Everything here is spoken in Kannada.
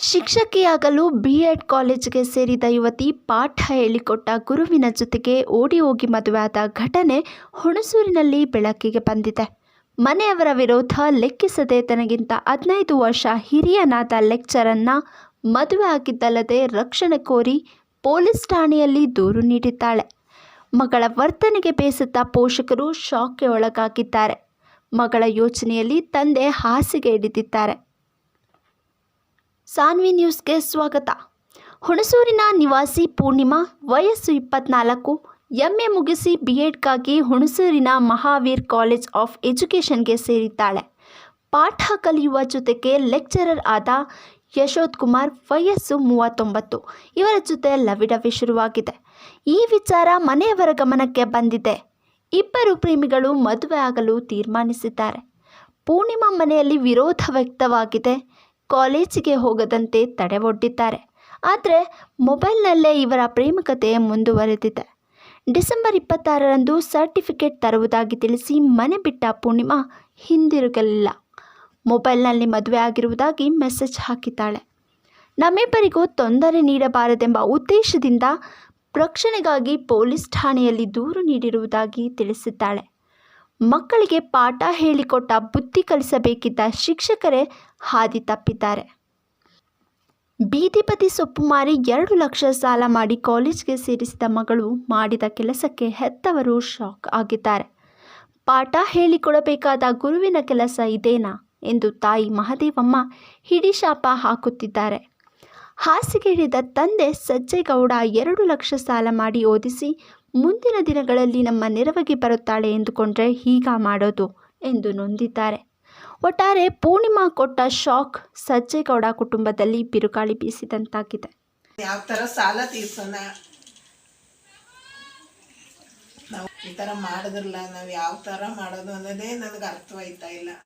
ಶಿಕ್ಷಕಿಯಾಗಲು ಬಿ ಎಡ್ ಕಾಲೇಜಿಗೆ ಸೇರಿದ ಯುವತಿ ಪಾಠ ಹೇಳಿಕೊಟ್ಟ ಗುರುವಿನ ಜೊತೆಗೆ ಓಡಿ ಹೋಗಿ ಮದುವೆಯಾದ ಘಟನೆ ಹುಣಸೂರಿನಲ್ಲಿ ಬೆಳಕಿಗೆ ಬಂದಿದೆ. ಮನೆಯವರ ವಿರೋಧ ಲೆಕ್ಕಿಸದೆ ತನಗಿಂತ ಹದಿನೈದು ವರ್ಷ ಹಿರಿಯನಾದ ಲೆಕ್ಚರನ್ನ ಮದುವೆ ಆಗಿದ್ದಲ್ಲದೆ ರಕ್ಷಣೆ ಕೋರಿ ಪೊಲೀಸ್ ಠಾಣೆಯಲ್ಲಿ ದೂರು ನೀಡಿದ್ದಾಳೆ. ಮಗಳ ವರ್ತನೆಗೆ ಬೇಸತ್ತ ಪೋಷಕರು ಶಾಕ್ಗೆ ಒಳಗಾಗಿದ್ದಾರೆ ಮಗಳ ಯೋಚನೆಯಲ್ಲಿ ತಂದೆ ಹಾಸಿಗೆ ಹಿಡಿದಿದ್ದಾರೆ. ಸಾನ್ವಿ ನ್ಯೂಸ್ಗೆ ಸ್ವಾಗತ. ಹುಣಸೂರಿನ ನಿವಾಸಿ ಪೂರ್ಣಿಮಾ ವಯಸ್ಸು ಇಪ್ಪತ್ನಾಲ್ಕು, ಎಂ ಎ ಮುಗಿಸಿ ಬಿ ಎಡ್ಗಾಗಿ ಹುಣಸೂರಿನ ಮಹಾವೀರ್ ಕಾಲೇಜ್ ಆಫ್ ಎಜುಕೇಷನ್ಗೆ ಸೇರಿದ್ದಾಳೆ. ಪಾಠ ಕಲಿಯುವ ಜೊತೆಗೆ ಲೆಕ್ಚರರ್ ಆದ ಯಶೋದ್ ಕುಮಾರ್ ವಯಸ್ಸು ಮೂವತ್ತೊಂಬತ್ತು, ಇವರ ಜೊತೆ ಲವಿಡವಿ ಶುರುವಾಗಿದೆ. ಈ ವಿಚಾರ ಮನೆಯವರ ಗಮನಕ್ಕೆ ಬಂದಿದೆ. ಇಬ್ಬರು ಪ್ರೇಮಿಗಳು ಮದುವೆ ಆಗಲು ತೀರ್ಮಾನಿಸಿದ್ದಾರೆ. ಪೂರ್ಣಿಮಾ ಮನೆಯಲ್ಲಿ ವಿರೋಧ ವ್ಯಕ್ತವಾಗಿದೆ. ಕಾಲೇಜಿಗೆ ಹೋಗದಂತೆ ತಡೆ ಒಡ್ಡಿದ್ದಾರೆ ಆದರೆ ಮೊಬೈಲ್ನಲ್ಲೇ ಇವರ ಪ್ರೇಮಕತೆ ಮುಂದುವರೆದಿದೆ. ಡಿಸೆಂಬರ್ ಇಪ್ಪತ್ತಾರರಂದು ಸರ್ಟಿಫಿಕೇಟ್ ತರುವುದಾಗಿ ತಿಳಿಸಿ ಮನೆ ಬಿಟ್ಟ ಪೂರ್ಣಿಮಾ ಹಿಂದಿರುಗಲಿಲ್ಲ. ಮೊಬೈಲ್ನಲ್ಲಿ ಮದುವೆ ಆಗಿರುವುದಾಗಿ ಮೆಸೇಜ್ ಹಾಕಿದ್ದಾಳೆ. ನಮ್ಮಿಬ್ಬರಿಗೂ ತೊಂದರೆ ನೀಡಬಾರದೆಂಬ ಉದ್ದೇಶದಿಂದ ರಕ್ಷಣೆಗಾಗಿ ಪೊಲೀಸ್ ಠಾಣೆಯಲ್ಲಿ ದೂರು ನೀಡಿರುವುದಾಗಿ ತಿಳಿಸಿದ್ದಾಳೆ. ಮಕ್ಕಳಿಗೆ ಪಾಠ ಹೇಳಿಕೊಟ್ಟ ಬುದ್ಧಿ ಕಲಿಸಬೇಕಿದ್ದ ಶಿಕ್ಷಕರೇ ಹಾದಿ ತಪ್ಪಿದ್ದಾರೆ. ಬೀದಿ ಬದಿ ಸೊಪ್ಪು ಮಾರಿ ಎರಡು ಲಕ್ಷ ಸಾಲ ಮಾಡಿ ಕಾಲೇಜ್ಗೆ ಸೇರಿಸಿದ ಮಗಳು ಮಾಡಿದ ಕೆಲಸಕ್ಕೆ ಹೆತ್ತವರು ಶಾಕ್ ಆಗಿದ್ದಾರೆ. ಪಾಠ ಹೇಳಿಕೊಡಬೇಕಾದ ಗುರುವಿನ ಕೆಲಸ ಇದೇನಾ ಎಂದು ತಾಯಿ ಮಹದೇವಮ್ಮ ಹಿಡಿಶಾಪ ಹಾಕುತ್ತಿದ್ದಾರೆ. ಹಾಸಿಗೆ ಹಿಡಿದ ತಂದೆ ಸಜ್ಜೇಗೌಡ ಎರಡು ಲಕ್ಷ ಸಾಲ ಮಾಡಿ ಓದಿಸಿ ಮುಂದಿನ ದಿನಗಳಲ್ಲಿ ನಮ್ಮ ನೆರವಿಗೆ ಬರುತ್ತಾಳೆ ಎಂದುಕೊಂಡ್ರೆ ಹೀಗ ಮಾಡೋದು ಎಂದು ನೊಂದಿದ್ದಾರೆ. ಒಟ್ಟಾರೆ ಪೂರ್ಣಿಮಾ ಕೊಟ್ಟ ಶಾಕ್ ಸಜ್ಜೇಗೌಡ ಕುಟುಂಬದಲ್ಲಿ ಬಿರುಗಾಳಿ ಬೀಸಿದಂತಾಗಿದೆ. ಯಾವ ಥರ ಸಾಲ ತೀರ್ಸೋಣ? ನಾವು ಈ ಥರ ಮಾಡಿದ್ರಲ್ಲ, ನಾವು ಯಾವ ಥರ ಮಾಡೋದು ಅನ್ನೋದೇ ನನಗೆ ಅರ್ಥವಾಯ್ತಾ ಇಲ್ಲ.